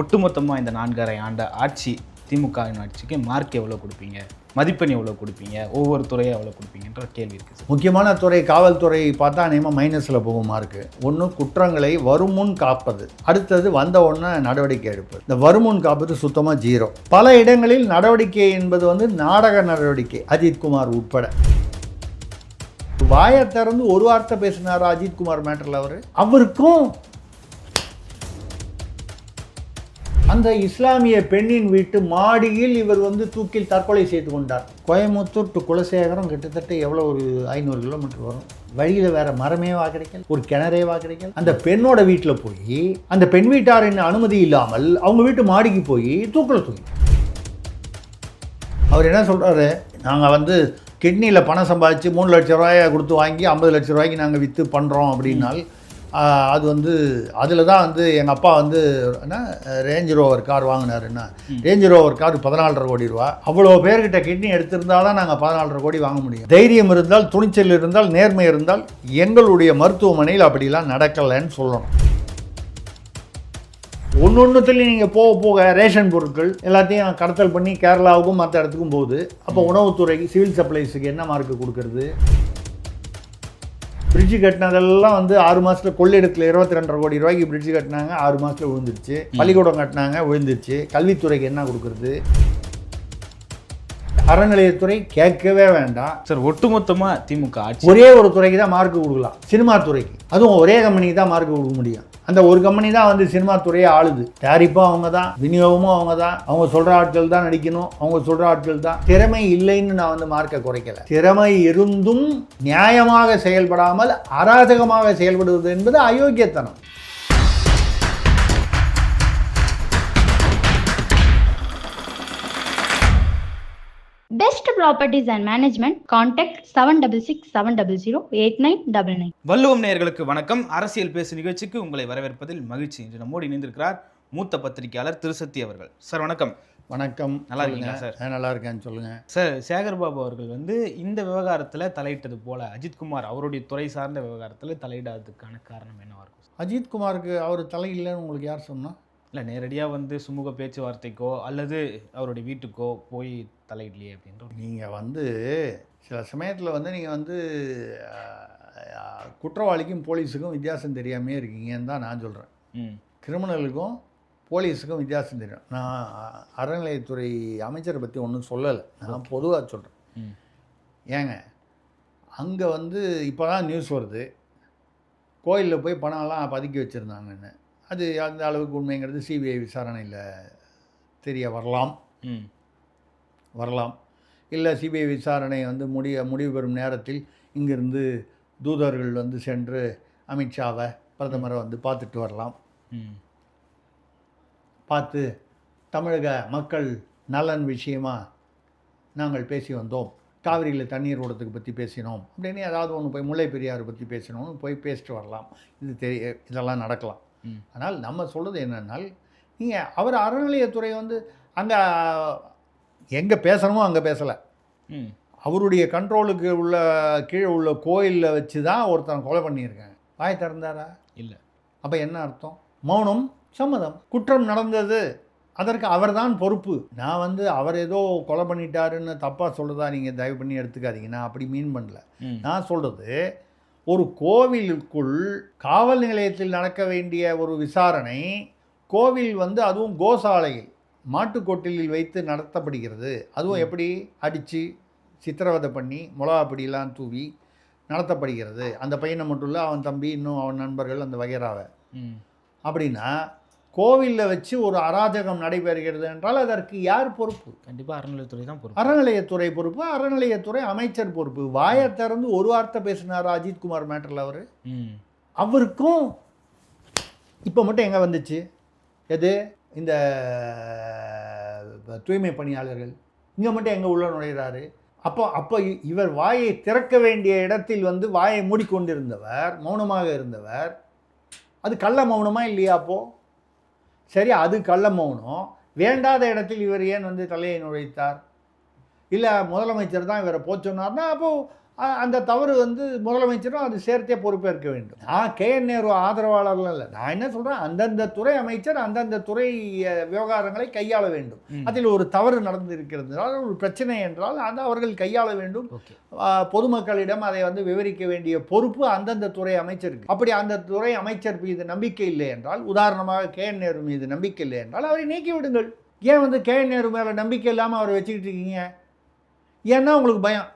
ஒட்டுமொத்தமாக இந்த நான்கரை ஆண்ட ஆட்சி திமுகவின் ஆட்சிக்கு மார்க் எவ்வளோ கொடுப்பீங்க? மதிப்பெண் எவ்வளோ கொடுப்பீங்க? ஒவ்வொரு துறையை எவ்வளோ கொடுப்பீங்கன்ற கேள்வி இருக்குது சார். முக்கியமான துறை காவல்துறை பார்த்தா அநேகமாக மைனஸில் போகும் மார்க்கு ஒன்று குற்றங்களை வருமுன் காப்பது. அடுத்தது வந்த உடனே நடவடிக்கை எடுப்பது. இந்த வருமுன் காப்பது சுத்தமாக ஜீரோ பல இடங்களில் நடவடிக்கை என்பது வந்து நாடக நடவடிக்கை. அஜித்குமார் உட்பட. வாயை திறந்து ஒரு வார்த்தை பேசினார் அஜித்குமார் மேட்டரில் அவர்? அவருக்கும் அந்த இஸ்லாமிய பெண்ணின் வீட்டு மாடியில் இவர் வந்து தூக்கில் தற்கொலை செய்து கொண்டார். கோயம்புத்தூர் டு குலசேகரம் கிட்டத்தட்ட எவ்வளோ ஒரு ஐநூறு கிலோமீட்டர் வரும். வழியில் வேற மரமே கிடைக்கல ஒரு கிணறே கிடைக்கல. அந்த பெண்ணோட வீட்டில் போய் அந்த பெண் வீட்டாரின் அனுமதி இல்லாமல் அவங்க வீட்டு மாடிக்கு போய் தூக்கில் தூக்கி அவர் என்ன சொல்கிறாரு நாங்கள் வந்து கிட்னியில் பணம் சம்பாதிச்சு மூணு லட்ச ரூபாயை கொடுத்து வாங்கி ஐம்பது லட்ச ரூபாய்க்கு நாங்கள் விற்று பண்ணுறோம் அப்படின்னால் அது வந்து அதில் தான் வந்து எங்கள் அப்பா வந்து என்ன ரேஞ்ச் ரோவர் கார் வாங்கினாருன்னா ரேஞ்ச் ரோவர் கார் பதினாலரை கோடி ரூபா. அவ்வளோ பேர்கிட்ட கிட்னி எடுத்திருந்தா தான் நாங்கள் பதினாலரை கோடி வாங்க முடியும். தைரியம் இருந்தால் துணிச்சல் இருந்தால் நேர்மை இருந்தால் எங்களுடைய மருத்துவமனையில் அப்படிலாம் நடக்கலைன்னு சொல்லணும். ஒன்று ஒன்றுத்துலையும் நீங்கள் போக போக ரேஷன் பொருட்கள் எல்லாத்தையும் கடத்தல் பண்ணி கேரளாவுக்கும் மற்ற இடத்துக்கும் போகுது. அப்போ உணவுத்துறைக்கு சிவில் சப்ளைஸுக்கு என்ன மார்க்கு கொடுக்கறது? பிரிட்ஜு கட்டினதெல்லாம் வந்து ஆறு மாதத்தில் கொள்ளிடத்தில் இருபத்தி ரெண்டரை கோடி ரூபாய்க்கு பிரிட்ஜு கட்டினாங்க ஆறு மாதத்தில் விழுந்துருச்சு பள்ளிக்கூடம் கட்டினாங்க விழுந்துருச்சு கல்வித்துறைக்கு என்ன கொடுக்கறது? அறநிலையத்துறை கேட்கவே வேண்டாம். சார் ஒட்டுமொத்தமாக திமுக ஆட்சி ஒரே ஒரு துறைக்கு தான் மார்க் கொடுக்கலாம். சினிமா துறைக்கு. அதுவும் ஒரே கம்பெனிக்கு தான் மார்க் கொடுக்க முடியும். அந்த ஒரு கம்பெனி தான் வந்து சினிமா துறையை ஆளுது. தயாரிப்பும் அவங்க தான் விநியோகமும் அவங்க தான். அவங்க சொல்கிற ஆட்கள் தான் நடிக்கணும். அவங்க சொல்கிற ஆட்கள் தான். திறமை இல்லைன்னு நான் வந்து மார்க்கை குறைக்கல. திறமை இருந்தும் நியாயமாக செயல்படாமல் அராஜகமாக செயல்படுவது என்பது அயோக்கியத்தனம். Best Properties and Management, contact 7667008999. வள்ளுவம் நேயர்களுக்கு வணக்கம் அரசியல் பேசு நிகழ்ச்சிக்கு உங்களை வரவேற்பதில் மகிழ்ச்சி இன்று நம்மோடு இணைந்திருக்கிறார் மூத்த பத்திரிகையாளர் திருசக்தி அவர்கள் சார் வணக்கம் வணக்கம் நல்லா இருக்கீங்களா சொல்லுங்க. சார்? நல்லா இருக்கேன்னு சொல்லுங்கள் சார் சேகர் பாபு அவர்கள் வந்து இந்த விவகாரத்தில் தலையிட்டது போல அஜித்குமார் அவருடைய துறை சார்ந்த விவகாரத்தில் தலையிடாததுக்கான காரணம் என்னவா இருக்கும் சார்? அஜித்குமாருக்கு அவர் தலை இல்லைன்னு உங்களுக்கு யார் சொன்னா இல்லை நேரடியாக வந்து சுமூக பேச்சுவார்த்தைக்கோ அல்லது அவருடைய வீட்டுக்கோ போய் தலையிடலையே அப்படின்ற நீங்கள் வந்து சில சமயத்தில் வந்து நீங்கள் வந்து குற்றவாளிக்கும் போலீஸுக்கும் வித்தியாசம் தெரியாமே இருக்கீங்கன்னு தான் நான் சொல்கிறேன் கிரிமினலுக்கும் போலீஸுக்கும் வித்தியாசம் தெரியும். நான் அறநிலையத்துறை அமைச்சரை பற்றி ஒன்றும் சொல்லலை. நான் பொதுவாக சொல்கிறேன் ஏங்க அங்கே வந்து இப்போ தான் நியூஸ் வருது. கோயிலில் போய் பணம்லாம் பதுக்கி வச்சுருந்தாங்கன்னு. அது அந்த அளவுக்கு உண்மைங்கிறது சிபிஐ விசாரணையில் தெரிய வரலாம். வரலாம். இல்லை சிபிஐ விசாரணை வந்து முடிய முடிவு பெறும் நேரத்தில் இங்கிருந்து தூதர்கள் வந்து சென்று அமித்ஷாவை பிரதமரை வந்து பார்த்துட்டு வரலாம். பார்த்து தமிழக மக்கள் நலன் விஷயமா நாங்கள் பேசி வந்தோம். காவிரியில் தண்ணீர் ஓடத்துக்கு பற்றி பேசினோம். அப்படின்னு ஏதாவது ஒன்று போய் முல்லை பெரியார் பற்றி பேசினோம்னு போய் பேசிட்டு வரலாம். இது தெரிய இதெல்லாம் நடக்கலாம். ஆனால் நம்ம சொல்கிறது என்னென்னால் நீங்கள் அவர் அறநிலையத்துறை வந்து அங்கே எங்கே பேசணுமோ அங்கே பேசலை. அவருடைய கண்ட்ரோலுக்கு உள்ள கீழே உள்ள கோயிலில் வச்சு தான் ஒருத்தன் கொலை பண்ணியிருக்காங்க வாய் திறந்தாரா? இல்லை. அப்போ என்ன அர்த்தம்? மௌனம் சம்மதம். குற்றம் நடந்தது. அதற்கு அவர்தான் பொறுப்பு. நான் வந்து அவர் ஏதோ கொலை பண்ணிட்டாருன்னு தப்பாக சொல்கிறதா நீங்கள் தயவு பண்ணி எடுத்துக்காதீங்க. நான் அப்படி மீன் பண்ணல. நான் சொல்கிறது ஒரு கோவிலுக்குள் காவல் நிலையத்தில் நடக்க வேண்டிய ஒரு விசாரணை கோவில் வந்து அதுவும் கோசாலையில். மாட்டுக்கொட்டிலில் வைத்து நடத்தப்படுகிறது. அதுவும் எப்படி? அடித்து சித்திரவதை பண்ணி மிளகாப்பொடியெல்லாம் தூவி நடத்தப்படுகிறது. அந்த பையனை மட்டும் இல்லை அவன் தம்பி இன்னும் அவன் நண்பர்கள் அந்த வகைராவை அப்படின்னா கோவிலில் வச்சு ஒரு அராஜகம் நடைபெறுகிறது என்றால் அதற்கு யார் பொறுப்பு? கண்டிப்பாக அறநிலையத்துறை தான் பொறுப்பு. அறநிலையத்துறை பொறுப்பு அறநிலையத்துறை அமைச்சர் பொறுப்பு. வாயை திறந்து ஒரு வார்த்தை பேசினார் அஜித்குமார் மேட்டரில் அவர்? அவருக்கும் இப்போ மட்டும் எங்கே வந்துச்சு? எது? இந்த தூய்மை பணியாளர்கள் இங்கே மட்டும் எங்கே உள்ள நுழைகிறாரு அப்போ அப்போ இ- இவர் வாயை திறக்க வேண்டிய இடத்தில் வந்து வாயை மூடிக்கொண்டிருந்தவர் மௌனமாக இருந்தவர் அது கள்ள மௌனமா இல்லையா அப்போது சரி அது கள்ள மௌனம். வேண்டாத இடத்தில் இவர் ஏன் வந்து தலையை நுழைத்தார்? இல்லை முதலமைச்சர் தான் இவரை போச்சொன்னார்னா அப்போது அந்த தவறு வந்து முதலமைச்சரும் அது சேர்த்தே பொறுப்பேற்க வேண்டும். நான் கே. என். நேரு ஆதரவாளர்கள் இல்லை நான் என்ன சொல்கிறேன் அந்தந்த துறை அமைச்சர் அந்தந்த துறை விவகாரங்களை கையாள வேண்டும். அதில் ஒரு தவறு நடந்திருக்கிறது ஒரு பிரச்சனை என்றால் அதை அவர்கள் கையாள வேண்டும். பொதுமக்களிடம் அதை வந்து விவரிக்க வேண்டிய பொறுப்பு அந்தந்த துறை அமைச்சருக்கு. அப்படி அந்த துறை அமைச்சர் மீது நம்பிக்கை இல்லை என்றால் உதாரணமாக கே. என். நேரு மீது நம்பிக்கை இல்லை என்றால் அவரை நீக்கி விடுங்கள். ஏன் வந்து கே. என். நேரு மேலே நம்பிக்கை இல்லாமல் அவரை வச்சுக்கிட்டு இருக்கீங்க? ஏன்னா உங்களுக்கு பயம்.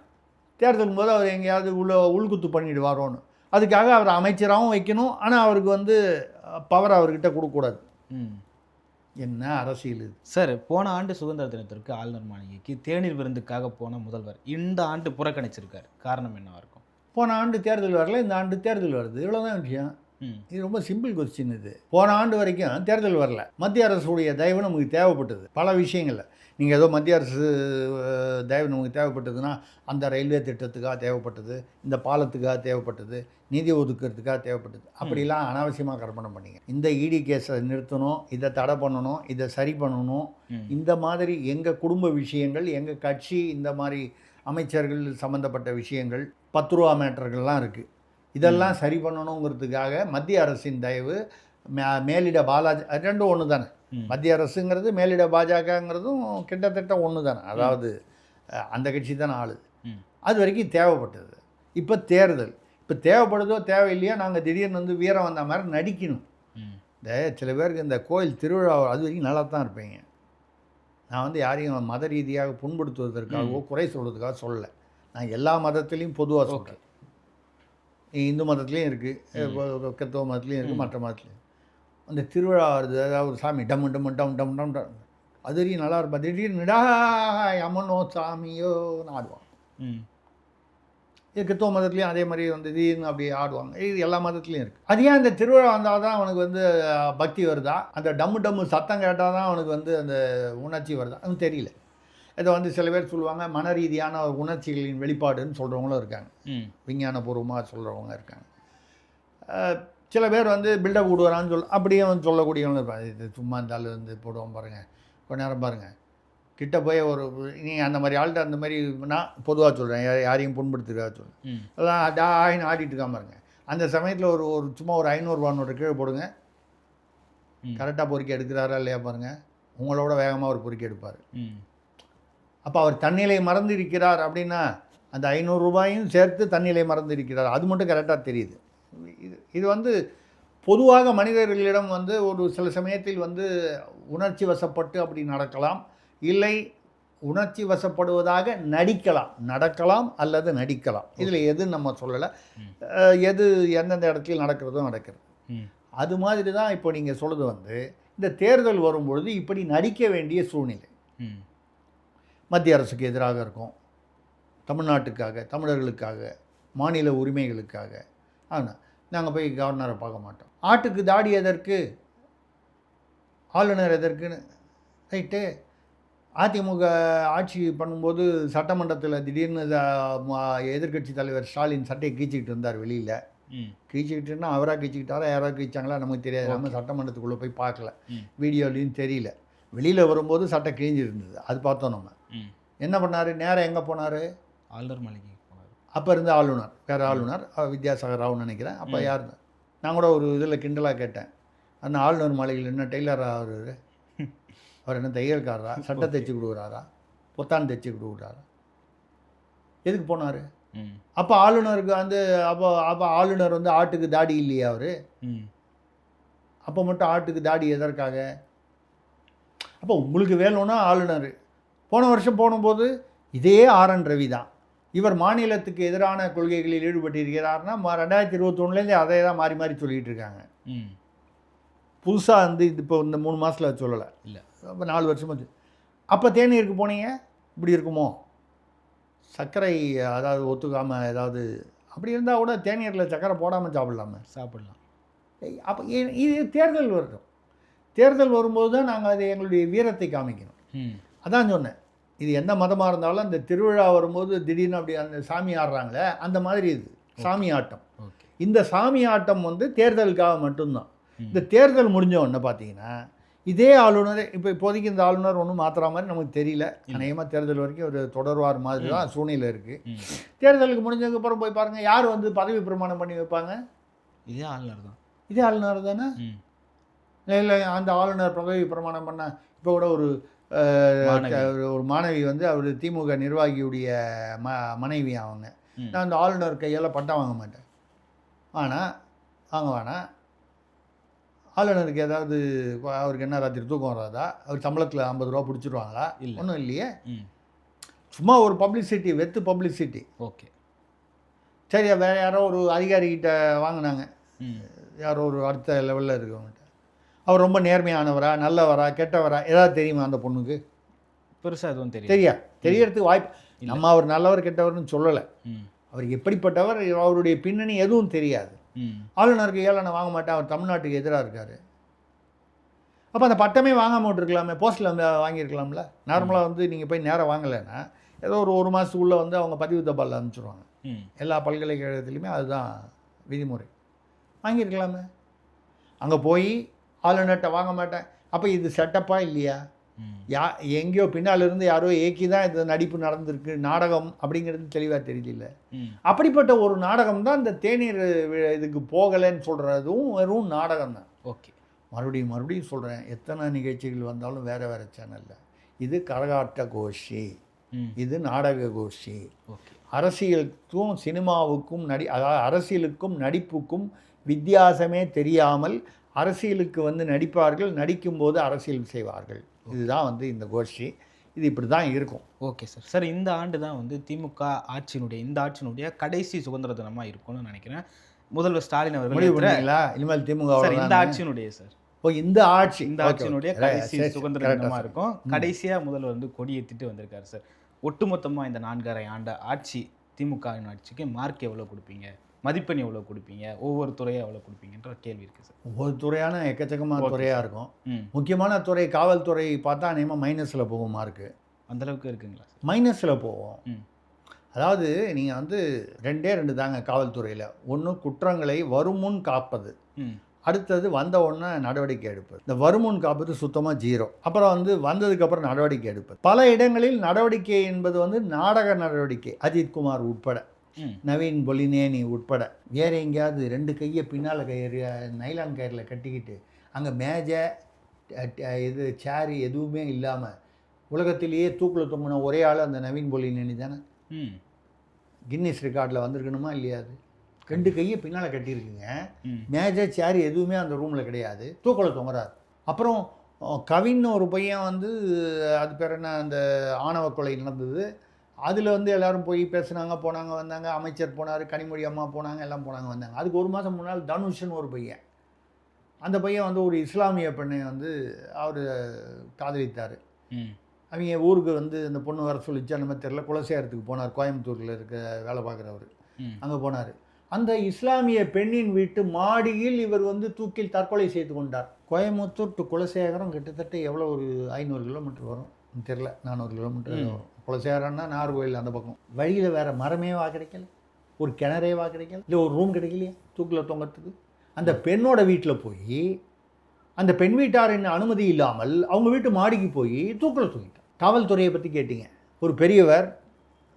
தேர்தலும் போது அவர் எங்கேயாவது உள்ள உள்குத்து பண்ணிடுவாரோன்னு. அதுக்காக அவர் அமைச்சராகவும் வைக்கணும். ஆனால் அவருக்கு வந்து பவர் அவர்கிட்ட கொடுக்கக்கூடாது. ம். என்ன அரசியல் இது? சார் போன ஆண்டு சுதந்திர தினத்திற்கு ஆளுநர் மாளிகைக்கு தேநீர் விருந்துக்காக போன முதல்வர் இந்த ஆண்டு புறக்கணிச்சிருக்காரு. காரணம் என்னவா இருக்கும்? போன ஆண்டு தேர்தல் வரல இந்த ஆண்டு தேர்தல் வருது. இவ்வளோதான் விஷயம். ம். இது ரொம்ப சிம்பிள் கொஸ்டின் இது. போன ஆண்டு வரைக்கும் தேர்தல் வரல. மத்திய அரசுடைய தயவு நமக்கு தேவைப்பட்டது. பல விஷயங்கள்ல. நீங்கள் ஏதோ மத்திய அரசு தயவு நமக்கு தேவைப்பட்டதுன்னா அந்த ரயில்வே திட்டத்துக்காக தேவைப்பட்டது இந்த பாலத்துக்காக தேவைப்பட்டது நிதி ஒதுக்கிறதுக்காக தேவைப்பட்டது. அப்படிலாம் அனாவசியமாக கற்பனை பண்ணீங்க. இந்த இடி கேஸை நிறுத்தணும் இதை தடை பண்ணணும் இதை சரி பண்ணணும். இந்த மாதிரி எங்கள் குடும்ப விஷயங்கள் எங்கள் கட்சி இந்த மாதிரி அமைச்சர்கள் சம்மந்தப்பட்ட விஷயங்கள் பத்து ரூபா மேட்டர்கள்லாம் இருக்குது இதெல்லாம் சரி பண்ணணுங்கிறதுக்காக மத்திய அரசின் தயவு மே- மேலிட பாலாஜி ரெண்டும் ஒன்று தானே. மத்திய அரசுங்கிறது மேலிட பாஜகங்கிறதும் கிட்டத்தட்ட ஒன்று தானே. அதாவது அந்த கட்சி தானே ஆளு. அது வரைக்கும் தேவைப்பட்டது. இப்போ தேர்தல். இப்போ தேவைப்படுதோ தேவையில்லையோ நாங்கள் திடீர்னு வந்து வீரம் வந்த மாதிரி நடிக்கணும். இந்த சில பேருக்கு இந்த கோயில் திருவிழா அது வரைக்கும் நல்லா தான் இருப்பீங்க. நான் வந்து யாரையும் மத ரீதியாக புண்படுத்துவதற்காகவோ குறை சொல்கிறதுக்காக சொல்லலை. நான் எல்லா மதத்துலேயும் பொதுவாக சொல்கிறேன் இந்து மதத்துலேயும் இருக்குது கிறிஸ்தவ மதத்துலேயும் இருக்குது மற்ற மதத்துலேயும் அந்த திருவிழா வருது அதாவது ஒரு சாமி டம் டம் டம் டம் டம் டம் அது வரைக்கும் நல்லா இருப்பா. திடீர்னு நிடா அம்மனோ சாமியோன்னு ஆடுவான் கிறிஸ்தவ மதத்துலேயும் அதே மாதிரி வந்து திடீர்னு அப்படி ஆடுவாங்க. இது எல்லா மதத்துலேயும் இருக்குது அது ஏன் அந்த திருவிழா வந்தால் தான் அவனுக்கு வந்து பக்தி வருதா? அந்த டம்மு டம்மு சத்தம் கேட்டால் தான் அவனுக்கு வந்து அந்த உணர்ச்சி வருதா? அது தெரியல. இதை வந்து சில பேர் சொல்லுவாங்க மன ரீதியான உணர்ச்சிகளின் வெளிப்பாடுன்னு சொல்கிறவங்களும் இருக்காங்க. விஞ்ஞானபூர்வமாக சொல்கிறவங்க இருக்காங்க. சில பேர் வந்து பில்டப் விடுவாரான்னு சொல் அப்படியே வந்து சொல்லக்கூடியவங்க இருப்பாங்க. இது சும்மா இந்த ஆள் வந்து போடுவோம் பாருங்கள் கொஞ்ச நேரம் பாருங்கள் கிட்ட போய் ஒரு நீங்கள் அந்த மாதிரி ஆள்கிட்ட அந்த மாதிரி நான் பொதுவாக சொல்கிறேன் யாரையும் புண்படுத்துறதா சொல்கிறேன் ம். எல்லாம் டாயின்னு ஆடிட்டு இருக்காம பாருங்க அந்த சமயத்தில் ஒரு ஒரு சும்மா ஒரு ஐநூறுரூவா நோட்டு கீழே போடுங்க. கரெக்டாக பொறுக்கி எடுக்கிறாரா இல்லையா பாருங்க. உங்களோட வேகமாக ஒரு பொறுக்கி எடுப்பார். அப்போ அவர் தண்ணிலை மறந்து இருக்கிறார் அப்படின்னா அந்த ஐநூறு ரூபாயும் சேர்த்து தண்ணிலை மறந்து இருக்கிறார். அது மட்டும் கரெக்டாக தெரியுது. இது இது வந்து பொதுவாக மனிதர்களிடம் வந்து ஒரு சில சமயத்தில் வந்து உணர்ச்சி வசப்பட்டு அப்படி நடக்கலாம். இல்லை உணர்ச்சி வசப்படுவதாக நடிக்கலாம். நடக்கலாம் அல்லது நடிக்கலாம். இதில் எது நம்ம சொல்லலை. எது எந்தெந்த இடத்துல நடக்கிறதோ நடக்கிறது. அது மாதிரி தான் இப்போ நீங்கள் சொல்கிறது வந்து இந்த தேர்தல் வரும்பொழுது இப்படி நடிக்க வேண்டிய சூழ்நிலை. மத்திய அரசுக்கு எதிராக இருக்கும். தமிழ்நாட்டுக்காக தமிழர்களுக்காக மாநில உரிமைகளுக்காக. ஆனால் நாங்கள் போய் கவர்னரை பார்க்க மாட்டோம். ஆட்டுக்கு தாடி எதற்கு? ஆளுநர் எதற்குன்னு? ரைட்டு அதிமுக ஆட்சி பண்ணும்போது சட்டமன்றத்தில் திடீர்னு எதிர்க்கட்சி தலைவர் ஸ்டாலின் சட்டையை கீச்சிக்கிட்டு இருந்தார் வெளியில். கீச்சிக்கிட்டுன்னா அவராக கீச்சிக்கிட்டாரா யாராவது கீச்சாங்களா நமக்கு தெரியாது. நம்ம சட்டமன்றத்துக்குள்ளே போய் பார்க்கல. வீடியோலையும் தெரியல. வெளியில் வரும்போது சட்டை கிழிஞ்சி இருந்தது அது பார்த்தோம் நம்ம. என்ன பண்ணார்? நேரா எங்கே போனார்? ஆளுநர் போனார் அப்போ இருந்த ஆளுநர் வேறு ஆளுநர் வித்யாசாகர் ராவ்னு நினைக்கிறேன். அப்போ. யார்? நான் கூட ஒரு இதில் கிண்டலாக கேட்டேன். அந்த ஆளுநர் மாளிகையில் என்ன டெய்லரா அவர் அவர் என்ன தையல்காரரா? சட்டை தைச்சி கொடுக்குறாரா? பொத்தான் தைச்சி கொடுக்குறாரா? எதுக்கு போனார்? அப்போ ஆளுநருக்கு வந்து அப்போ அப்போ ஆளுநர் வந்து ஆட்டுக்கு தாடி இல்லையா அவர்? அப்போ மட்டும் ஆட்டுக்கு தாடி எதற்காக? அப்போ உங்களுக்கு வேணும்னா ஆளுநர். போன வருஷம் போனும்போது இதே ஆர்என் ரவி தான். இவர் மாநிலத்துக்கு எதிரான கொள்கைகளில் ஈடுபட்டிருக்கிறார்னா ரெண்டாயிரத்தி இருபத்தொன்னுலேருந்து அதே தான் மாறி மாறி சொல்லிகிட்டு இருக்காங்க ம். புதுசாக வந்து இது இப்போ இந்த மூணு மாதத்தில் சொல்லலை. இல்லை. அப்போ நாலு வருஷமாச்சு அப்போ தேநீருக்கு போனீங்க? இப்படி இருக்குமோ? சர்க்கரை அதாவது ஒத்துக்காமல் ஏதாவது அப்படி இருந்தால் கூட தேநீரில் சர்க்கரை போடாமல் சாப்பிடலாமே. சாப்பிடலாம். அப்போ இது தேர்தல் வரட்டும் தேர்தல் வரும்போது தான் நாங்கள் அது எங்களுடைய வீரத்தை காமிக்கணும். அதான் சொன்னேன். இது எந்த மதமாக இருந்தாலும் அந்த திருவிழா வரும்போது திடீர்னு அப்படி அந்த சாமி ஆடுறாங்களே அந்த மாதிரி இது. சாமி ஆட்டம். இந்த சாமி ஆட்டம் வந்து தேர்தலுக்காக மட்டும்தான். இந்த தேர்தல் முடிஞ்ச உடனே பார்த்தீங்கன்னா இதே ஆளுநர் இப்போ இப்போதைக்கு இந்த ஆளுநர் ஒன்றும் மாத்துற மாதிரி நமக்கு தெரியல. அநேகமாக தேர்தல் வரைக்கும் ஒரு தொடர்வார் மாதிரி தான் சூழ்நிலை இருக்குது. தேர்தலுக்கு முடிஞ்சதுக்கப்புறம் போய் பாருங்கள் யார் வந்து பதவி பிரமாணம் பண்ணி வைப்பாங்க? இதே ஆளுநர் தான். இதே ஆளுநர் தானே. இல்லை இல்லை அந்த ஆளுநர் பதவி பிரமாணம் பண்ண இப்போ கூட ஒரு. ஒரு- ஒரு மாணவி வந்து அவர் திமுக நிர்வாகியுடைய ம மனைவி அவங்க. நான் அந்த ஆளுநர் கையால் பட்டம் வாங்க மாட்டேன். ஆனால் வாங்க வேணாம் ஆளுநருக்கு ஏதாவது அவருக்கு என்ன ராத்திரி தூக்கம் வராதா? அவர் சம்பளத்தில் ஐம்பது ரூபா பிடிச்சிருவாங்களா? இல்ல. ஒன்றும் இல்லையே. சும்மா ஒரு பப்ளிசிட்டி வெத்து பப்ளிசிட்டி. ஓகே. சரி வேற யாரோ ஒரு அதிகாரிகிட்ட வாங்கினாங்க. யாரோ ஒரு அடுத்த லெவலில் இருக்கவங்ககிட்ட அவர் ரொம்ப நேர்மையானவரா நல்லவரா கெட்டவரா ஏதாவது தெரியுமா அந்த பொண்ணுக்கு? பெருசாக எதுவும் தெரியும் தெரியா? தெரியறதுக்கு வாய்ப்பு. நம்ம அவர் நல்லவர் கெட்டவர்னு சொல்லலை. அவர் எப்படிப்பட்டவர் அவருடைய பின்னணி எதுவும் தெரியாது. ஆளுநருக்கு ஏழை நான் வாங்க மாட்டேன் அவர் தமிழ்நாட்டுக்கு எதிராக இருக்கார். அப்போ அந்த பட்டமே வாங்காம விட்டுருக்கலாமே போஸ்ட்டில் வந்து வாங்கியிருக்கலாம்ல? நார்மலாக வந்து நீங்கள் போய் நேராக வாங்கலைன்னா ஏதோ ஒரு ஒரு மாதத்துக்குள்ளே வந்து அவங்க பதிவு தபாலில் அனுப்பிச்சிடுவாங்க எல்லா பல்கலைக்கழகத்துலையுமே அதுதான் விதிமுறை. வாங்கியிருக்கலாமே. அங்கே போய் ஆளுநர்கிட்ட வாங்க மாட்டேன். அப்போ இது செட்டப்பா இல்லையா? யா எங்கேயோ பின்னால் இருந்து யாரோ ஏக்கி தான் இது நடிப்பு நடந்திருக்கு நாடகம் அப்படிங்கிறது தெளிவாக தெரியல. அப்படிப்பட்ட ஒரு நாடகம் தான் இந்த தேநீர் இதுக்கு போகலைன்னு சொல்கிறதும் வெறும் நாடகம் தான். ஓகே. மறுபடியும் மறுபடியும் சொல்கிறேன் எத்தனை நிகழ்ச்சிகள் வந்தாலும் வேறு வேறு சேனலில் இது கரகாட்ட கோஷ்டி ம். இது நாடக ஓகே. அரசியலுக்கும் சினிமாவுக்கும் நடி அதாவது அரசியலுக்கும் நடிப்புக்கும் வித்தியாசமே தெரியாமல் அரசியலுக்கு வந்து நடிப்பார்கள் நடிக்கும்போது அரசியல் செய்வார்கள். இதுதான் வந்து இந்த கோஷ்டி. இது இப்படி தான் இருக்கும். Okay sir. சார் இந்த ஆண்டு தான் வந்து திமுக ஆட்சியினுடைய இந்த ஆட்சியினுடைய கடைசி சுதந்திர தினமாக இருக்கும்னு நினைக்கிறேன். முதல்வர் ஸ்டாலின் அவர்கள் முடிவு பண்ணீங்களா இனிமேல் திமுக சார் இந்த ஆட்சியினுடைய சார். ஓ இந்த ஆட்சி. இந்த ஆட்சியினுடைய. கடைசி சுதந்திர correct ஆ தினமா சொன்னீங்க. இருக்கும். கடைசியா முதல்வர் வந்து கொடியேற்றிட்டு வந்திருக்காரு சார். ஒட்டுமொத்தமா இந்த நான்கரை ஆண்ட ஆட்சி திமுகவின் ஆட்சிக்கு மார்க் எவ்வளவு கொடுப்பீங்க? மதிப்பெண் எவ்வளவு கொடுப்பீங்க? ஒவ்வொரு துறையை எவ்வளவு கொடுப்பீங்கன்ற கேள்வி இருக்கு சார். ஒவ்வொரு துறையான எக்கச்சக்கமான துறையாக இருக்கும். முக்கியமான துறை காவல்துறை பார்த்தா நேமாக மைனஸில் போகும் மார்க்கு அந்த அளவுக்கு இருக்குங்களா சார்? மைனஸில் போவோம் அதாவது நீங்கள் வந்து ரெண்டே ரெண்டு தாங்க காவல்துறையில். ஒன்று குற்றங்களை வருமுன் காப்பது. அடுத்தது வந்த உடனே நடவடிக்கை எடுப்பது. இந்த வருமுன் காப்பது சுத்தமாக ஜீரோ. அப்புறம் வந்து வந்ததுக்கப்புறம் நடவடிக்கை எடுப்பது. பல இடங்களில் நடவடிக்கை என்பது வந்து நாடக நடவடிக்கை. அஜித்குமார் உட்பட. நவீன் பொலினேனி உட்பட. வேற எங்கேயாவது ரெண்டு கையை பின்னால் கயிறு நைலான் கயிறில் கட்டிக்கிட்டு அங்கே மேஜை இது சேரு எதுவுமே இல்லாமல் உலகத்திலேயே தூக்கில் தொங்கின ஒரே ஆள் அந்த நவீன் பொலினேனி தானே? கின்னிஸ் ரெக்கார்டில் வந்திருக்கணுமா இல்லையா அது? ரெண்டு கையை பின்னால் கட்டியிருக்குங்க. ம். மேஜர் சேர் எதுவுமே அந்த ரூமில் கிடையாது. தூக்கில் தொங்குறாரு. அப்புறம் கவின்னு ஒரு பையன் வந்து அது பேர் என்ன அந்த ஆணவ கொலை நடந்தது. அதில் வந்து எல்லாரும் போய் பேசுனாங்க போனாங்க வந்தாங்க. அமைச்சர் போனார் கனிமொழி அம்மா போனாங்க எல்லாம் போனாங்க வந்தாங்க. அதுக்கு ஒரு மாதம் முன்னால் தனுஷ்னு ஒரு பையன். அந்த பையன் வந்து ஒரு இஸ்லாமிய பெண்ணை வந்து அவர் காதலித்தார். அவங்க ஊருக்கு வந்து அந்த பொண்ணு வர சொல்லிச்சு. அந்த மாதிரி தெரியல. குலசேகரத்துக்கு போனார். கோயம்புத்தூரில் இருக்க வேலை பார்க்குறவர். அங்கே போனார். அந்த இஸ்லாமிய பெண்ணின் வீட்டு மாடியில் இவர் வந்து தூக்கில் தற்கொலை செய்து கொண்டார். கோயம்புத்தூர் டு குலசேகரம் கிட்டத்தட்ட எவ்வளோ ஒரு ஐநூறு கிலோமீட்டர் வரும். தெரில நானூறு கிலோமீட்டர் குலசேகரம்னா நாகர்கோயில் அந்த பக்கம். வழியில் வேறு மரமே வா கிடைக்கல ஒரு கிணறே வா கிடைக்கல இல்லை ஒரு ரூம் கிடைக்கலையா தூக்கில் தொங்கறதுக்கு. அந்த பெண்ணோட வீட்டில் போய் அந்த பெண் வீட்டாரின் அனுமதி இல்லாமல் அவங்க வீட்டு மாடிக்கு போய் தூக்கில் தூங்கிட்டார் காவல்துறையை பற்றி கேட்டீங்க. ஒரு பெரியவர்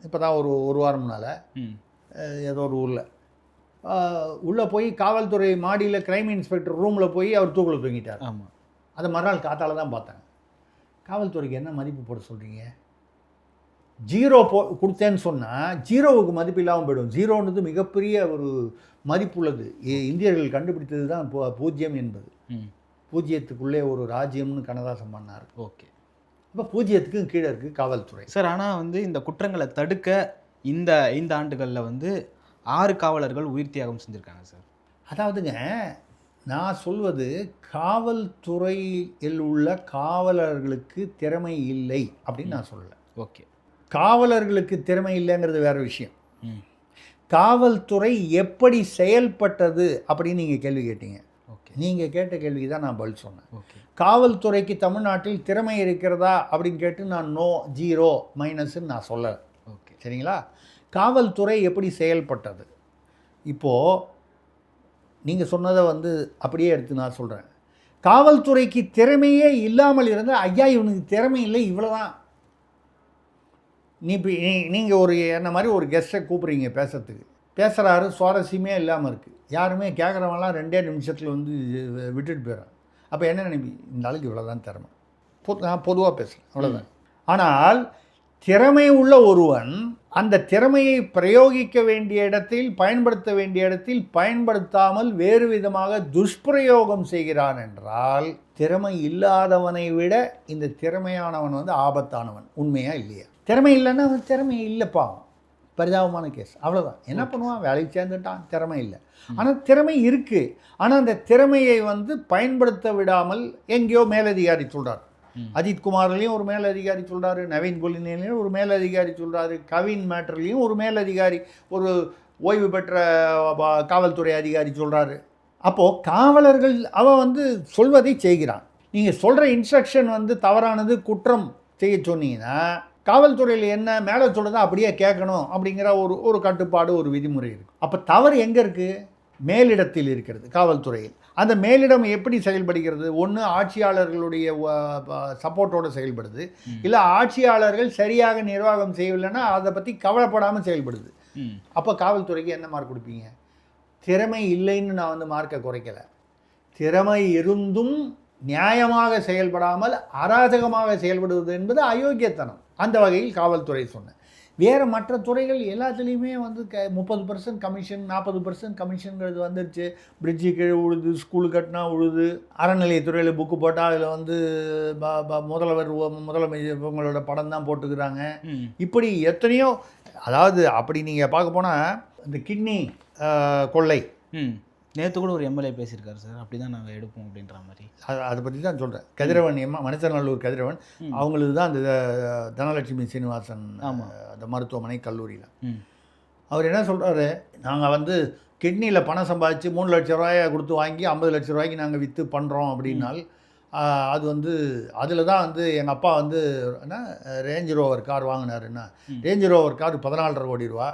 இப்போ தான் ஒரு ஒரு வாரம் முன்னால் ஏதோ ஒரு ஊரில். உள்ளே போய் காவல்துறை மாடியில் கிரைம் இன்ஸ்பெக்டர் ரூமில் போய் அவர் தூக்கில் தூங்கிட்டார். ஆமாம் அதை மறுநாள் காத்தால தான் பார்த்தாங்க. காவல்துறைக்கு என்ன மதிப்பு போட சொல்கிறீங்க ஜீரோ போ கொடுத்தேன்னு சொன்னால் ஜீரோவுக்கு மதிப்பு இல்லாமல் போயிடும். ஜீரோன்றது மிகப்பெரிய ஒரு மதிப்புள்ளது இ- இந்தியர்கள் கண்டுபிடித்தது தான் பூ- பூஜ்யம் என்பது. ம். பூஜ்ஜியத்துக்குள்ளே ஒரு ராஜ்யம்னு கண்ணதாசன் பண்ணார். ஓகே. அப்போ பூஜ்ஜியத்துக்கும் கீழே இருக்குது காவல்துறை. சார் ஆனால் வந்து இந்த குற்றங்களை தடுக்க இந்த ஐந்து ஆண்டுகளில் வந்து ஆறு காவலர்கள் உயிர் தியாகம் செஞ்சுருக்காங்க சார். அதாவதுங்க நான் சொல்வது காவல்துறையில் உள்ள காவலர்களுக்கு திறமை இல்லை அப்படின்னு நான் சொல்லலை. ஓகே. காவலர்களுக்கு திறமை இல்லைங்கிறது வேற விஷயம். ம். காவல்துறை எப்படி செயல்பட்டது அப்படின்னு நீங்கள் கேள்வி கேட்டீங்க. ஓகே. நீங்கள் கேட்ட கேள்விக்கு தான் நான் பதில் சொன்னேன். ஓகே. காவல்துறைக்கு தமிழ்நாட்டில் திறமை இருக்கிறதா அப்படின்னு கேட்டு நான் நோ ஜீரோ மைனஸ்ன்னு நான் சொல்லலை. ஓகே. சரிங்களா? காவல்துறை எப்படி செயல்பட்டது? இப்போது நீங்கள் சொன்னதை வந்து அப்படியே எடுத்து நான் சொல்கிறேன் காவல்துறைக்கு திறமையே இல்லாமல் இருந்தால் ஐயா இவனுக்கு திறமை இல்லை இவ்வளோதான் நீ இப்போ நீங்கள் ஒரு என்ன மாதிரி ஒரு கெஸ்ட்டை கூப்பிட்றீங்க பேசுறதுக்கு. பேசுகிறாரு சுவாரஸ்யமே இல்லாமல் இருக்குது யாருமே கேட்குறவங்களாம் ரெண்டே நிமிஷத்தில் வந்து விட்டுட்டு போயிடறான். அப்போ என்ன நினைப்பி? இந்த ஆளுக்கு இவ்வளோ தான் திறமை. பொது நான் பொதுவாக பேசுகிறேன் அவ்வளோதான் ஆனால் திறமை உள்ள ஒருவன் அந்த திறமையை பிரயோகிக்க வேண்டிய இடத்தில் பயன்படுத்த வேண்டிய இடத்தில் பயன்படுத்தாமல் வேறு விதமாக துஷ்பிரயோகம் செய்கிறான் என்றால் திறமை இல்லாதவனை விட இந்த திறமையானவன் வந்து ஆபத்தானவன். உண்மையா இல்லையா? திறமை இல்லைன்னா அவன் திறமை இல்லைப்பா. பரிதாபமான கேஸ். அவ்வளோதான் என்ன பண்ணுவான்? வேலைக்கு சேர்ந்துட்டான். திறமை இல்லை. ஆனால் திறமை இருக்குது ஆனால் அந்த திறமையை வந்து பயன்படுத்த விடாமல் எங்கேயோ மேலதிகாரி சொல்கிறார். அஜித் குமார்லேயும் ஒரு மேலதிகாரி சொல்கிறாரு நவீன் குலினிலையும் ஒரு மேலதிகாரி சொல்கிறாரு கவின் மேட்டர்லேயும் ஒரு மேலதிகாரி ஒரு ஓய்வு பெற்ற காவல்துறை அதிகாரி சொல்கிறாரு அப்போது காவலர்கள் அவன் வந்து சொல்வதை செய்கிறான். நீங்கள் சொல்கிற இன்ஸ்ட்ரக்ஷன் வந்து தவறானது குற்றம் செய்ய சொன்னீங்கன்னா காவல்துறையில் என்ன மேலே சொல்றதை அப்படியே கேட்கணும் அப்படிங்கிற ஒரு ஒரு கட்டுப்பாடு ஒரு விதிமுறை இருக்குது அப்போ தவறு எங்கே இருக்குது மேலிடத்தில் இருக்கிறது காவல்துறையில். அந்த மேலிடம் எப்படி செயல்படுகிறது? ஒன்று ஆட்சியாளர்களுடைய சப்போர்ட்டோடு செயல்படுது. இல்லை ஆட்சியாளர்கள் சரியாக நிர்வாகம் செய்யவில்லைன்னா அதை பற்றி கவலைப்படாமல் செயல்படுது. அப்போ காவல்துறைக்கு என்ன மார்க் கொடுப்பீங்க? திறமை இல்லைன்னு நான் வந்து மார்க்கை குறைக்கலை. திறமை இருந்தும் நியாயமாக செயல்படாமல் அராஜகமாக செயல்படுவது என்பது அயோக்கியத்தனம். அந்த வகையில் காவல்துறை சொன்னேன். வேறு மற்ற துறைகள் எல்லாத்துலேயுமே வந்து க முப்பது பர்சன்ட் கமிஷன் நாற்பது பர்சன்ட் கமிஷன்கிறது வந்துருச்சு. பிரிட்ஜு கீழே உழுது ஸ்கூலு கட்டினா உழுது அறநிலையத்துறையில் புக்கு போட்டால் அதில் வந்து முதல்வர் முதலமைச்சர் இவங்களோட படம் தான் போட்டுக்கிறாங்க. இப்படி எத்தனையோ அதாவது அப்படி நீங்கள் பார்க்க போனால் இந்த கிட்னி கொள்ளை நேற்று கூட ஒரு எம்எல்ஏ பேசியிருக்காரு சார். அப்படி தான் நாங்கள் எடுப்போம் அப்படின்ற மாதிரி. அது- அதை பற்றி தான் சொல்கிறேன் கதிரவன் எம்மா மனுஷநல்லூர் கதிரவன். அவங்களுக்கு தான் அந்த தனலட்சுமி சீனிவாசன் ஆமா. அஹ், அந்த மருத்துவமனை கல்லூரியில். அவர் என்ன சொல்கிறாரு நாங்கள் வந்து கிட்னியில் பணம் சம்பாதிச்சு மூணு லட்ச ரூபாயை கொடுத்து வாங்கி ஐம்பது லட்ச ரூபாய்க்கு நாங்கள் விற்று பண்ணுறோம் அப்படின்னால் அது வந்து அதில் தான் வந்து எங்கள் அப்பா வந்து என்ன ரேஞ்ச் ரோவர் கார் வாங்கினாருன்னா. ரேஞ்ச் ரோவர் கார் பதினாலரை கோடி ரூபா.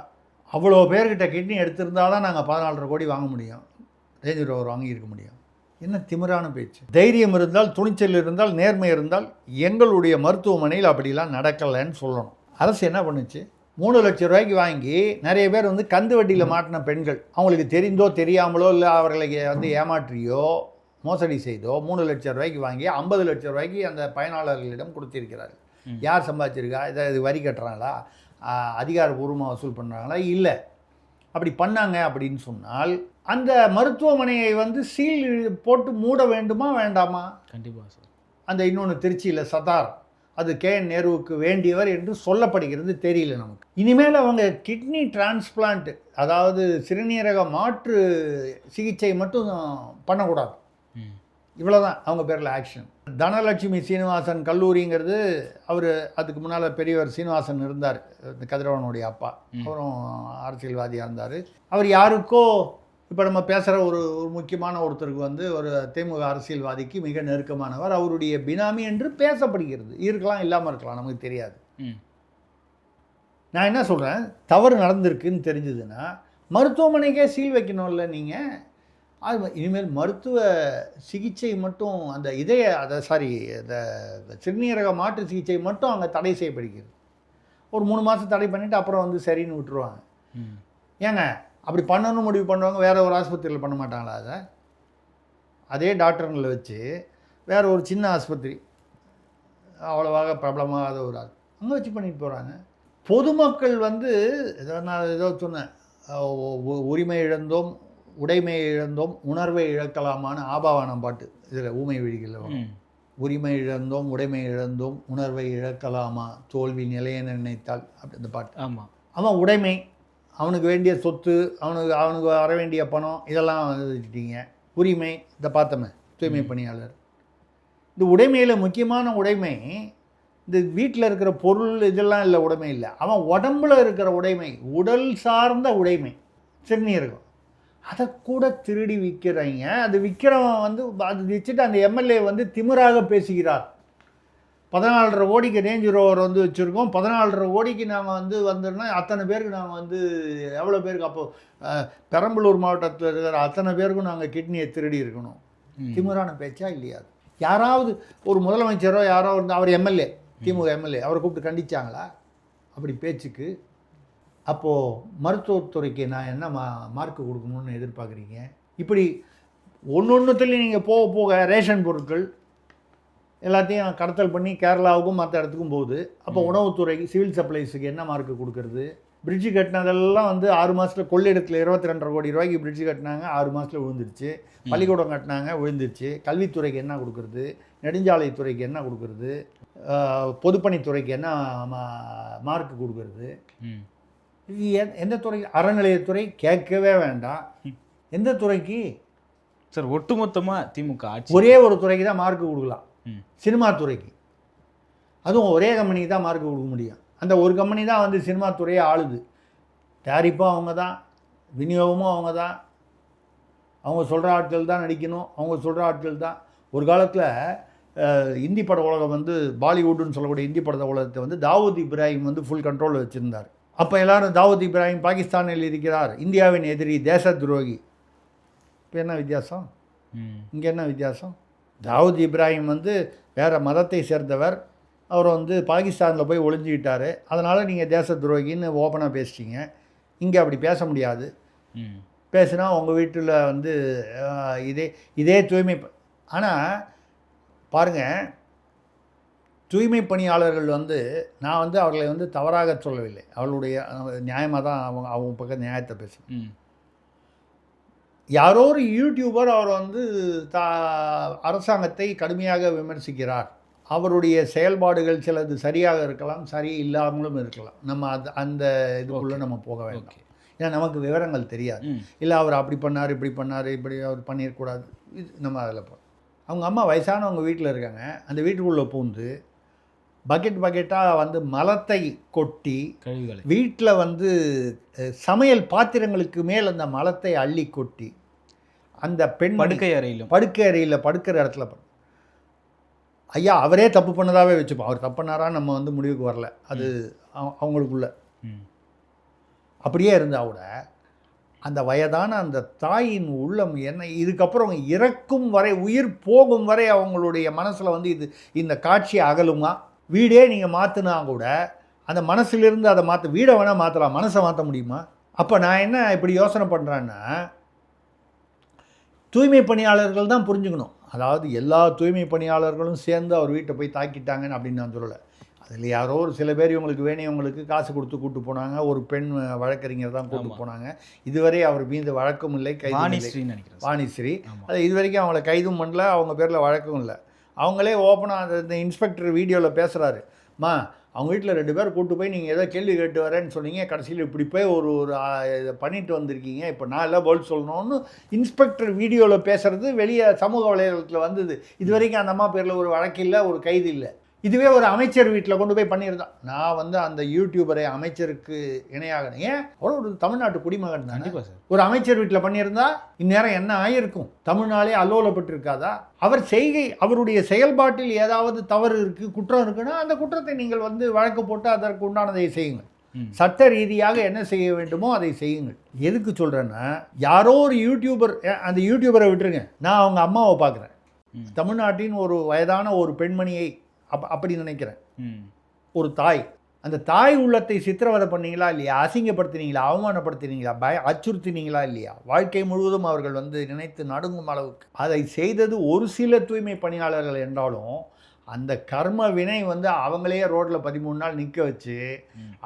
அவ்வளோ பேர்கிட்ட கிட்னி எடுத்திருந்தால் தான் நாங்கள் பதினாலரை கோடி வாங்க முடியும். ரேஞ்ச் ரோவர் வாங்கியிருக்க முடியும். என்ன திமிரான பேச்சு. தைரியம் இருந்தால் துணிச்சல் இருந்தால் நேர்மை இருந்தால் எங்களுடைய மருத்துவமனையில் அப்படிலாம் நடக்கலைன்னு சொல்லணும். அரசு என்ன பண்ணுச்சு? மூணு லட்சம் ரூபாய்க்கு வாங்கி நிறைய பேர் வந்து கந்து வட்டியில் மாட்டின பெண்கள். அவங்களுக்கு தெரிந்தோ தெரியாமலோ இல்லை அவர்களை வந்து ஏமாற்றியோ மோசடி செய்தோ மூணு லட்சம் ரூபாய்க்கு வாங்கி ஐம்பது லட்சம் ரூபாய்க்கு அந்த பயனாளர்களிடம் கொடுத்திருக்கிறார். யார் சம்பாதிச்சிருக்கா? இதை இது வரி கட்டுறாங்களா? ஆஹ், அதிகாரப்பூர்வமாக வசூல் பண்ணுறாங்களா இல்லை. அப்படி பண்ணாங்க அப்படின்னு சொன்னால் அந்த மருத்துவமனையை வந்து சீல் போட்டு மூட வேண்டுமா வேண்டாமா? கண்டிப்பாக சார். அந்த இன்னொன்று திருச்சியில் சதார் அது கே என் நேருவுக்கு வேண்டியவர் என்று சொல்லப்படுகிறது தெரியல நமக்கு. இனிமேல் அவங்க கிட்னி டிரான்ஸ்பிளான்ட் அதாவது சிறுநீரக மாற்று சிகிச்சை மட்டும் பண்ணக்கூடாது. இவ்வளோதான் அவங்க பேரில் ஆக்ஷன் தனலட்சுமி சீனிவாசன் கல்லூரிங்கிறது அவர் அதுக்கு முன்னால் பெரியவர் சீனிவாசன் இருந்தார் இந்த கதிரவனுடைய அப்பா. அவரும் அரசியல்வாதியாக இருந்தார். அவர் யாருக்கோ இப்போ நம்ம பேசுகிற ஒரு ஒரு முக்கியமான ஒருத்தருக்கு வந்து ஒரு திமுக அரசியல்வாதிக்கு மிக நெருக்கமானவர். அவருடைய பினாமி என்று பேசப்படுகிறது. இருக்கலாம் இல்லாமல் இருக்கலாம் நமக்கு தெரியாது. நான் என்ன சொல்கிறேன்? தவறு நடந்திருக்குன்னு தெரிஞ்சதுன்னா மருத்துவமனைக்கே சீல் வைக்கணும்ல நீங்கள் அது இனிமேல் மருத்துவ சிகிச்சை மட்டும் அந்த இதய அதை சாரி இந்த சிறுநீரக மாற்று சிகிச்சை மட்டும் அங்கே தடை செய்யப்படுகிறது. ஒரு மூணு மாதம் தடை பண்ணிவிட்டு அப்புறம் வந்து சரின்னு விட்டுருவாங்க. ஏங்க அப்படி பண்ணணும்னு முடிவு பண்ணுவாங்க வேற ஒரு ஆஸ்பத்திரியில் பண்ண மாட்டாங்களா அதை? அதே டாக்டருங்களை வச்சு வேற ஒரு சின்ன ஆஸ்பத்திரி அவ்வளவாக பிரபலமாகாத ஒரு ஆள் அங்கே வச்சு பண்ணிட்டு போகிறாங்க பொதுமக்கள் வந்து ஏதோ நான் ஏதோ சொன்னேன் உரிமை இழந்தோம் உடைமை இழந்தோம் உணர்வை இழக்கலாமான்னு ஆபாவானம் பாட்டு இதில் ஊமை ம். உரிமை இழந்தோம் உடைமை இழந்தோம் உணர்வை இழக்கலாமா தோல்வி நிலைய நினைத்தால் அப்படி இந்த பாட்டு. ஆமாம் அவன் உடைமை. அவனுக்கு வேண்டிய சொத்து அவனுக்கு அவனுக்கு வர வேண்டிய பணம் இதெல்லாம் வச்சுட்டீங்க உரிமை இந்த பார்த்தோமே தூய்மை பணியாளர். இந்த உடைமையில் முக்கியமான உடைமை இந்த வீட்டில் இருக்கிற பொருள் இதெல்லாம் இல்லை உடைமை இல்லை. அவன் உடம்புல இருக்கிற உடைமை உடல் சார்ந்த உடைமை சிறுநீரகம் அதை கூட திருடி விற்கிறாங்க அது விற்கிறவன் வந்து அது வச்சுட்டு அந்த எம்எல்ஏ வந்து திமிராக பேசுகிறார். பதினாலரை கோடிக்கு ரேஞ்ச் ரோவர் வந்து வச்சுருக்கோம். பதினாலரை கோடிக்கு நாங்கள் வந்து வந்தோம்னா அத்தனை பேருக்கு நாங்கள் வந்து எவ்வளோ பேருக்கு அப்போ அஹ், பெரம்பலூர் மாவட்டத்தில் இருக்கிற அத்தனை பேருக்கும் நாங்கள் கிட்னியை திருடி இருக்கணும். ம். திமிரான பேச்சா இல்லையா யாராவது ஒரு முதலமைச்சரோ யாரோ வந்து அவர் எம்எல்ஏ திமுக எம்எல்ஏ அவரை கூப்பிட்டு கண்டிச்சாங்களா? அப்படி பேச்சுக்கு. அப்போது மருத்துவத்துறைக்கு நான் என்ன மா மார்க் கொடுக்கணும்னு எதிர்பார்க்குறீங்க? இப்படி ஒன்று ஒன்றுத்துலேயும் நீங்கள் போக போக ரேஷன் பொருட்கள் எல்லாத்தையும் கடத்தல் பண்ணி கேரளாவுக்கும் மற்ற இடத்துக்கும் போகுது. அப்போ உணவுத்துறைக்கு சிவில் சப்ளைஸுக்கு என்ன மார்க் கொடுக்கறது? பிரிட்ஜு கட்டினதெல்லாம் வந்து ஆறு மாதத்தில் கொள்ளிடத்தில் இருபத்தி ரெண்டரை கோடி ரூபாய்க்கு பிரிட்ஜு கட்டினாங்க ஆறு மாதத்தில் விழுந்துருச்சு. பள்ளிக்கூடம் கட்டினாங்க விழுந்துருச்சு. கல்வித்துறைக்கு என்ன கொடுக்கறது? நெடுஞ்சாலைத்துறைக்கு என்ன கொடுக்கறது? பொதுப்பணித்துறைக்கு என்ன மார்க் கொடுக்கறது. இது எந்த துறை? அறநிலையத்துறை கேட்கவே வேண்டாம். எந்த துறைக்கு? சார் ஒட்டுமொத்தமா திமுக ஒரே ஒரு துறைக்கு தான் மார்க் கொடுக்கலாம். சினிமா துறைக்கு அதுவும் ஒரே கம்பெனிக்கு தான் மார்க் கொடுக்க முடியும். அந்த ஒரு கம்பெனி தான் வந்து சினிமா துறையை ஆளுது. தயாரிப்பும் அவங்க தான் விநியோகமும் அவங்க தான். அவங்க சொல்கிற ஆட்கள் தான் நடிக்கணும் அவங்க சொல்கிற ஆட்கள் தான். ஒரு காலத்தில் இந்தி பட உலகம் வந்து பாலிவுட்னு சொல்லக்கூடிய இந்தி பட உலகத்தை வந்து தாவூத் இப்ராஹிம் வந்து ஃபுல் கண்ட்ரோலில் வச்சுருந்தார். அப்போ எல்லாரும் தாவூத் இப்ராஹிம் பாகிஸ்தானில் இருக்கிறார். இந்தியாவின் எதிரி தேச துரோகி. இப்போ என்ன வித்தியாசம். இங்கே என்ன வித்தியாசம்? தாவூத் இப்ராஹிம் வந்து வேறு மதத்தை சேர்ந்தவர். அவர் வந்து பாகிஸ்தானில் போய் ஒளிஞ்சிக்கிட்டாரு. அதனால் நீங்கள் தேச துரோகின்னு ஓப்பனாக பேசிட்டீங்க. இங்கே அப்படி பேச முடியாது. பேசுனா உங்கள் வீட்டில் வந்து இதே இதே தூய்மை ஆனால் பாருங்கள் தூய்மை பணியாளர்கள் வந்து நான் வந்து அவர்களை வந்து தவறாக சொல்லவில்லை. அவளுடைய நியாயமாக தான் அவங்க அவங்க பக்கம் நியாயத்தை பேசுகிறேன் ம். யாரோ ஒரு யூடியூபர் அவர் வந்து தா அரசாங்கத்தை கடுமையாக விமர்சிக்கிறார். அவருடைய செயல்பாடுகள் சிலது சரியாக இருக்கலாம் சரி இல்லாமலும் இருக்கலாம். நம்ம அது அந்த இதுக்குள்ளே நம்ம போக வேண்டாம். ஏன்னா நமக்கு விவரங்கள் தெரியாது. இல்லை அவர் அப்படி பண்ணார் இப்படி பண்ணார் இப்படி அவர் பண்ணிடக்கூடாது இது நம்ம அதில் போ அவங்க அம்மா வயசானவங்க வீட்டில் இருக்காங்க. அந்த வீட்டுக்குள்ளே பூந்து பக்கெட் பக்கெட்டாக வந்து மலத்தை கொட்டி கழிவுகளை. வீட்டில் வந்து சமையல் பாத்திரங்களுக்கு மேல் அந்த மலத்தை அள்ளி கொட்டி அந்த பெண் படுக்கை அறையிலும். படுக்கை அறையில் படுக்கிற இடத்துல ஐயா அவரே தப்பு பண்ணதாவே வச்சுப்போம். அவர் தப்பு பண்ணாரா நம்ம வந்து முடிவுக்கு வரல. அது அவ- அவங்களுக்குள்ள. அப்படியே இருந்தால் கூட அந்த வயதான அந்த தாயின் உள்ளம் என்ன இதுக்கப்புறம் இறக்கும் வரை உயிர் போகும் வரை அவங்களுடைய மனசில் வந்து இது இந்த காட்சி அகலுமா? வீடே நீங்கள் மாற்றினா கூட அந்த மனசிலிருந்து அதை மாற்ற வீடை வேணால் மாற்றலாம் மனசை மாற்ற முடியுமா? அப்போ நான் என்ன இப்படி யோசனை பண்ணுறேன்னா தூய்மை பணியாளர்கள் தான் புரிஞ்சுக்கணும். அதாவது எல்லா தூய்மை பணியாளர்களும் சேர்ந்து அவர் வீட்டை போய் தாக்கிட்டாங்கன்னு அப்படின்னு நான் சொல்லலை. அதில் யாரோ ஒரு சில பேர் இவங்களுக்கு வேணியவங்களுக்கு காசு கொடுத்து கூட்டு போனாங்க ஒரு பெண் வழக்கறிஞர் தான் கூட்டு ஆமா. போனாங்க. இதுவரை அவர் மீது வழக்கும் இல்லை கைதும் இல்லை. வாணிஸ்ரீன்னு நினைக்கிறேன். வாணிஸ்ரீ. அது இது வரைக்கும் அவங்கள கைதும் பண்ணல அவங்க பேரில் வழக்கும் இல்லை. அவங்களே ஓப்பனாக அந்த இந்த இன்ஸ்பெக்டர் வீடியோவில் பேசுகிறாரு மா அவங்க வீட்டில் ரெண்டு பேர் கூட்டு போய் நீங்கள் ஏதோ கேள்வி கேட்டு வரேன்னு சொன்னீங்க. கடைசியில் இப்படி போய் ஒரு ஒரு இதை பண்ணிட்டு வந்திருக்கீங்க. இப்போ நான் எல்லாம் பதில் சொல்லணும்னு இன்ஸ்பெக்டர் வீடியோவில் பேசுகிறது வெளியே சமூக வலைதளத்தில் வந்தது. இது வரைக்கும் அந்த அம்மா பேரில் ஒரு வழக்கு இல்லை ஒரு கைது இல்லை. இதுவே ஒரு அமைச்சர் வீட்டில் கொண்டு போய் பண்ணியிருந்தான் நான் வந்து அந்த யூடியூபரை அமைச்சருக்கு இணையாக ஏன்? அவ்வளோ ஒரு தமிழ்நாட்டு குடிமகன் தானே? சார். ஒரு அமைச்சர் வீட்டில் பண்ணியிருந்தா இந்நேரம் என்ன ஆயிருக்கும்? தமிழ்நாளே அல்லோலப்பட்டிருக்காதா? அவர் செய்கை அவருடைய செயல்பாட்டில் ஏதாவது தவறு இருக்குது குற்றம் இருக்குன்னா அந்த குற்றத்தை நீங்கள் வந்து வழக்கு போட்டு அதற்கு உண்டானதை செய்யுங்கள். சட்ட ரீதியாக என்ன செய்ய வேண்டுமோ அதை செய்யுங்கள். எதுக்கு சொல்கிறேன்னா யாரோ ஒரு யூடியூபர் அந்த யூடியூபரை விட்டுருங்க. நான் அவங்க அம்மாவை பார்க்குறேன். தமிழ்நாட்டின் ஒரு வயதான ஒரு பெண்மணியை அப் அப்படி நினைக்கிறேன். ஒரு தாய் அந்த தாய் உள்ளத்தை சித்திரவதை பண்ணீங்களா இல்லையா? அசிங்கப்படுத்தினீங்களா? அவமானப்படுத்தினீங்களா? பய அச்சுறுத்தினீங்களா இல்லையா? வாழ்க்கை முழுவதும் அவர்கள் வந்து நினைத்து நடுங்கும் அளவுக்கு. அதை செய்தது ஒரு சில தூய்மை பணியாளர்கள் என்றாலும் அந்த கர்ம வினை வந்து அவங்களே ரோட்டில் பதிமூணு நாள் நிற்க வச்சு.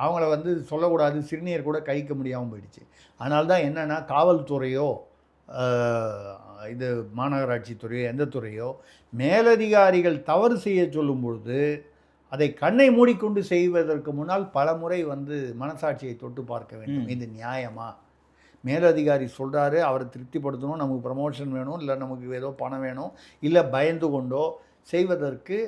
அவங்கள வந்து சொல்லக்கூடாது சிறுநீர் கூட கழிக்க முடியாமல் போயிடுச்சு. அதனால தான் என்னென்னா காவல்துறையோ இது மாநகராட்சி துறையோ எந்த துறையோ மேலதிகாரிகள் தவறு செய்ய சொல்லும் பொழுது அதை கண்ணை மூடிக்கொண்டு செய்வதற்கு முன்னால் பல முறை வந்து மனசாட்சியை தொட்டு பார்க்க வேண்டும். இது நியாயமா? மேலதிகாரி சொல்கிறாரு அவரை திருப்திப்படுத்தணும் நமக்கு ப்ரமோஷன் வேணும் இல்லை நமக்கு ஏதோ பணம் வேணும் இல்லை பயந்து கொண்டோ செய்வதற்கு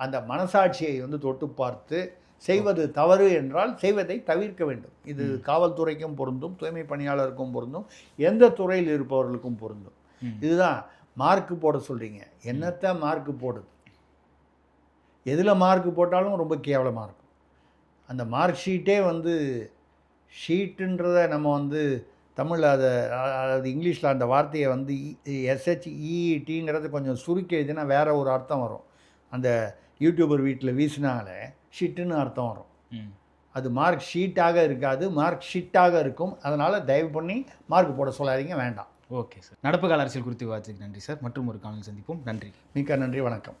அந்த மனசாட்சியை வந்து தொட்டு பார்த்து செய்வது தவறு என்றால் செய்வதை தவிர்க்க வேண்டும். இது காவல்துறைக்கும் பொருந்தும் தூய்மை பணியாளருக்கும் பொருந்தும் எந்த துறையில் இருப்பவர்களுக்கும் பொருந்தும். இதுதான் மார்க் போட சொல்கிறீங்க என்னத்தை மார்க் போடுது? எதில் மார்க் போட்டாலும் ரொம்ப கேவலமாக இருக்கும். அந்த மார்க் ஷீட்டே வந்து ஷீட்டுன்றதை நம்ம வந்து தமிழில் அதை அது இங்கிலீஷில் அந்த வார்த்தையை வந்து எஸ்ஹெச்இடிங்கிறது கொஞ்சம் சுருக்கி எழுதினா வேற ஒரு அர்த்தம் வரும். அந்த யூடியூபர் வீட்டில் வீசினாலே ஷிட்டுன்னு அர்த்தம் வரும். அது மார்க் ஷீட்டாக இருக்காது மார்க் ஷிட்டாக இருக்கும். அதனால் தயவு பண்ணி மார்க் போட சொல்லாதீங்க வேண்டாம். Okay sir. நடப்பு கால அரசியல் குறித்து விவாதிச்சதுக்கு நன்றி சார். மற்றும் ஒரு காலம் சந்திப்போம். நன்றி. மிக்க நன்றி. வணக்கம்.